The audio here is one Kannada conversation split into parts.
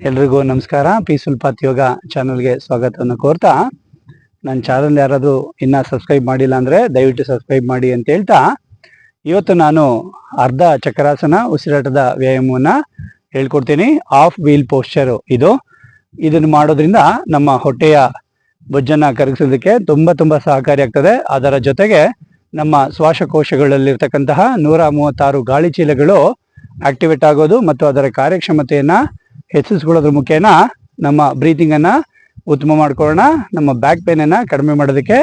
ಎಲ್ರಿಗೂ ನಮಸ್ಕಾರ. ಪೀಸ್ಫುಲ್ ಪಾತ್ ಯೋಗ ಚಾನಲ್ಗೆ ಸ್ವಾಗತವನ್ನು ಕೋರ್ತಾ ನನ್ನ ಚಾನಲ್ ಯಾರಾದರೂ ಇನ್ನ ಸಬ್ಸ್ಕ್ರೈಬ್ ಮಾಡಿಲ್ಲ ಅಂದರೆ ದಯವಿಟ್ಟು ಸಬ್ಸ್ಕ್ರೈಬ್ ಮಾಡಿ ಅಂತ ಹೇಳ್ತಾ, ಇವತ್ತು ನಾನು ಅರ್ಧ ಚಕ್ರಾಸನ ಉಸಿರಾಟದ ವ್ಯಾಯಾಮವನ್ನು ಹೇಳ್ಕೊಡ್ತೀನಿ. ಆಫ್ ವೀಲ್ ಪೋಸ್ಚರ್ ಇದು. ಇದನ್ನು ಮಾಡೋದ್ರಿಂದ ನಮ್ಮ ಹೊಟ್ಟೆಯ ಬೊಜ್ಜನ್ನು ಕರಗಿಸೋದಕ್ಕೆ ತುಂಬ ತುಂಬ ಸಹಕಾರಿಯಾಗ್ತದೆ ಅದರ ಜೊತೆಗೆ ನಮ್ಮ ಶ್ವಾಸಕೋಶಗಳಲ್ಲಿರ್ತಕ್ಕಂತಹ ನೂರ ಮೂವತ್ತಾರು ಗಾಳಿ ಚೀಲಗಳು ಆಕ್ಟಿವೇಟ್ ಆಗೋದು ಮತ್ತು ಅದರ ಕಾರ್ಯಕ್ಷಮತೆಯನ್ನು ಹೆಚ್ಚಿಸ್ಕೊಳ್ಳೋದ್ರ ಮುಖೇನ ನಮ್ಮ ಬ್ರೀತಿಂಗನ್ನು ಉತ್ತಮ ಮಾಡ್ಕೊಳ್ಳೋಣ, ನಮ್ಮ ಬ್ಯಾಕ್ ಪೇನನ್ನು ಕಡಿಮೆ ಮಾಡೋದಕ್ಕೆ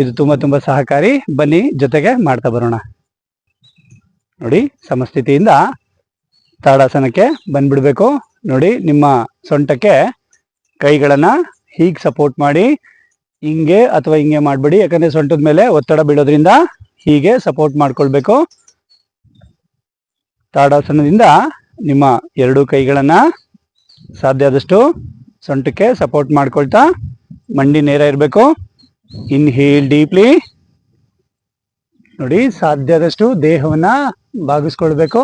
ಇದು ತುಂಬ ತುಂಬ ಸಹಕಾರಿ. ಬನ್ನಿ, ಜೊತೆಗೆ ಮಾಡ್ತಾ ಬರೋಣ. ನೋಡಿ, ಸಮಸ್ಥಿತಿಯಿಂದ ತಾಡಾಸನಕ್ಕೆ ಬಂದ್ಬಿಡ್ಬೇಕು. ನೋಡಿ, ನಿಮ್ಮ ಸೊಂಟಕ್ಕೆ ಕೈಗಳನ್ನು ಹೀಗೆ ಸಪೋರ್ಟ್ ಮಾಡಿ, ಹಿಂಗೆ ಅಥವಾ ಹಿಂಗೆ ಮಾಡಬೇಡಿ. ಯಾಕಂದ್ರೆ ಸೊಂಟದ ಮೇಲೆ ಒತ್ತಡ ಬೀಳೋದ್ರಿಂದ ಹೀಗೆ ಸಪೋರ್ಟ್ ಮಾಡ್ಕೊಳ್ಬೇಕು. ತಾಡಾಸನದಿಂದ ನಿಮ್ಮ ಎರಡು ಕೈಗಳನ್ನ ಸಾಧ್ಯ ಆದಷ್ಟು ಸೊಂಟಕ್ಕೆ ಸಪೋರ್ಟ್ ಮಾಡ್ಕೊಳ್ತಾ ಮಂಡಿ ನೇರ ಇರಬೇಕು. ಇನ್ಹೇಲ್ ಡೀಪ್ಲಿ ನೋಡಿ, ಸಾಧ್ಯ ಆದಷ್ಟು ದೇಹವನ್ನ ಬಾಗಿಸ್ಕೊಳ್ಬೇಕು.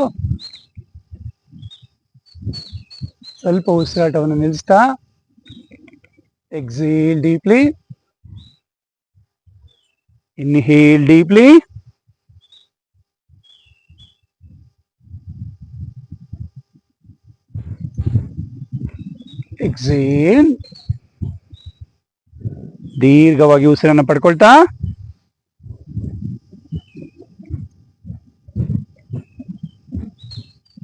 ಸ್ವಲ್ಪ ಉಸಿರಾಟವನ್ನು ನಿಲ್ಲಿಸ್ತಾ. Exhale deeply inhale deeply exhale ದೀರ್ಘವಾಗಿ ಉಸಿರನ್ನು ಪಡ್ಕೊಳ್ತಾ.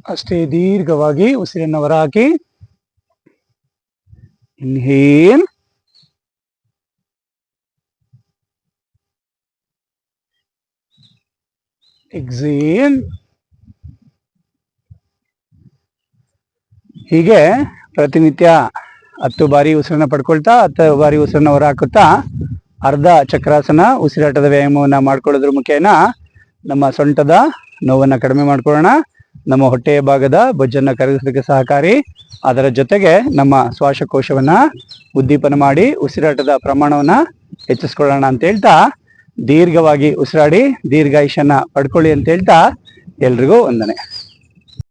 ಅಷ್ಟೇ ದೀರ್ಘವಾಗಿ ಉಸಿರನ್ನು ಹೊರಹಾಕಿ. ಇನ್ಹೇಲ್ ಎಕ್ಸೇಲ್ ಹೀಗೆ ಪ್ರತಿನಿತ್ಯ ಹತ್ತು ಬಾರಿ ಉಸಿರನ್ನ ಪಡ್ಕೊಳ್ತಾ, ಹತ್ತು ಬಾರಿ ಉಸಿರನ್ನ ಹೊರ ಹಾಕುತ್ತಾ, ಅರ್ಧ ಚಕ್ರಾಸನ ಉಸಿರಾಟದ ವ್ಯಾಯಾಮವನ್ನು ಮಾಡ್ಕೊಳ್ಳೋದ್ರ ಮುಖೇನ ನಮ್ಮ ಸೊಂಟದ ನೋವನ್ನು ಕಡಿಮೆ ಮಾಡ್ಕೊಳ್ಳೋಣ. ನಮ್ಮ ಹೊಟ್ಟೆಯ ಭಾಗದ ಬೊಜ್ಜನ್ನು ಕರಗಿಸೋದಕ್ಕೆ ಸಹಕಾರಿ. ಅದರ ಜೊತೆಗೆ ನಮ್ಮ ಶ್ವಾಸಕೋಶವನ್ನ ಉದ್ದೀಪನ ಮಾಡಿ ಉಸಿರಾಟದ ಪ್ರಮಾಣವನ್ನ ಹೆಚ್ಚಿಸ್ಕೊಳ್ಳೋಣ ಅಂತ ಹೇಳ್ತಾ, ದೀರ್ಘವಾಗಿ ಉಸಿರಾಡಿ ದೀರ್ಘಾಯುಷನ್ನ ಪಡ್ಕೊಳ್ಳಿ ಅಂತ ಹೇಳ್ತಾ ಎಲ್ರಿಗೂ ವಂದನೆ.